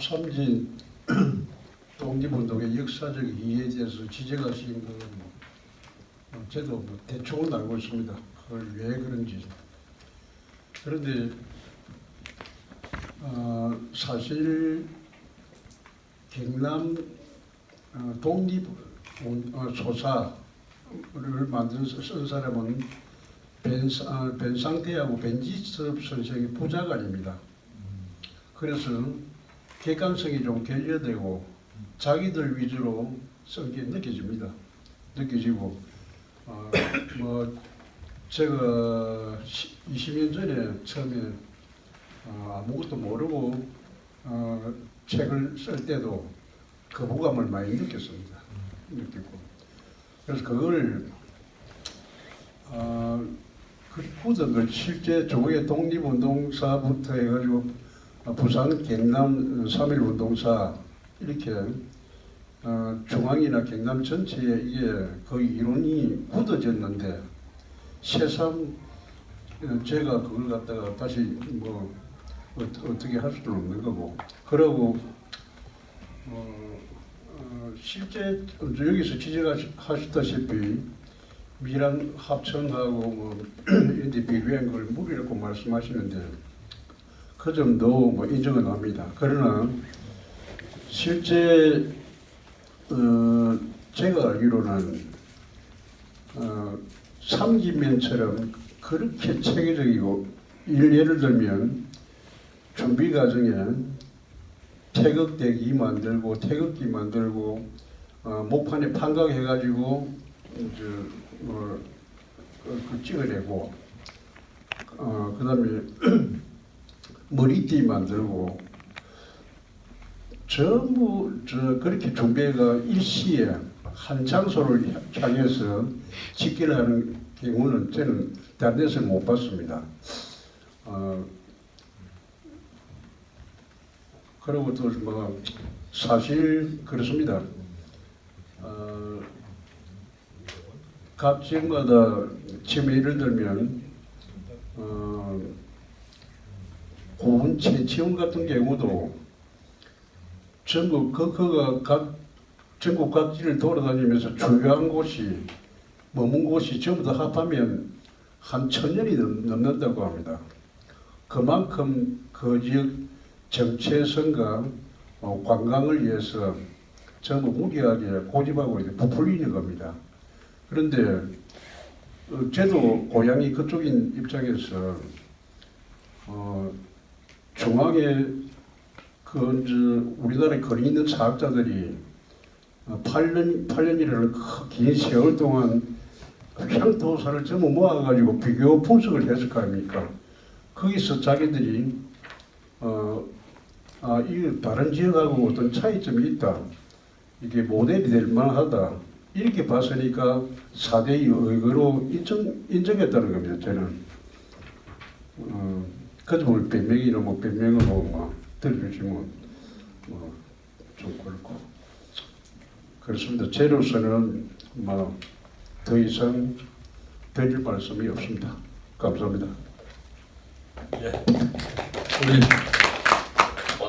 삼진 독립운동의 역사적 이해에 대해서 지적하신 건 어, 저도 뭐 대충은 알고 있습니다. 그걸 왜 그런지. 그런데 어, 사실 경남 어, 독립 운- 어, 만든 쓴 사람은 아, 벤상태하고 벤지섭 선생의 부자간입니다. 그래서 객관성이 좀 결여되고 자기들 위주로 쓴게 느껴집니다. 느껴지고 어, 뭐 제가 20년 전에 처음에 어, 아무것도 모르고 어, 책을 쓸 때도 거부감을 많이 느꼈습니다. 느꼈고 그래서 그걸 어, 그 후드들 실제 조의 독립운동사부터 해가지고 어, 부산 경남 3.1운동사 이렇게 어, 중앙이나 경남 전체에 이게 거의 이론이 굳어졌는데 새삼 어, 제가 그걸 갖다가 다시 뭐 어, 어떻게 할 수는 없는 거고. 그러고 어, 어, 실제 여기서 지적하셨다시피 미란 합천하고 뭐 인디 비교한 걸 무리라고 말씀하시는데 그 점도 뭐 인정은 합니다. 그러나 실제 어, 제가 알기로는 어, 삼기면처럼 그렇게 체계적이고 일- 예를 들면 준비 과정에 태극대기 만들고 태극기 만들고 어, 목판에 판각해가지고 이제 뭐 그, 그 찍어내고 어, 그다음에 머리띠 만들고 전부 저 그렇게 준비가 일시에 한 장소를 향해서 집계를 하는 경우는 저는 다른 데서 못 봤습니다. 어, 그리고 또 뭐 사실 그렇습니다. 어, 각 지역마다 지금 예를 들면 어, 고운 채취원 같은 경우도 전국 그 그가 각 전국 각지를 돌아다니면서 주요한 곳이 머문 곳이 전부 다 합하면 한 천년이 넘- 넘는다고 합니다. 그만큼 그 지역 정체성과 어, 관광을 위해서 전부 무리하게 고집하고 이제 부풀리는 겁니다. 그런데 어, 저도 고향이 그쪽인 입장에서 어, 중앙에 그 이제 우리나라에 거리 있는 사학자들이 어, 8년 8년이라는 긴 세월 동안 향토사를 전부 모아가지고 비교 분석을 했을 거 아닙니까? 거기서 자기들이 어, 아, 이 다른 지역하고 어떤 차이점이 있다. 이게 모델이 될 만하다. 이렇게 봤으니까 4대의 의거로 인정, 인정했다는 겁니다, 저는. 어, 그 점을 변명이나 뭐 변명으로 막 들려주면 뭐좀 그렇고. 그렇습니다. 제로서는 뭐 더 이상 드릴 말씀이 없습니다. 감사합니다. 예. 우리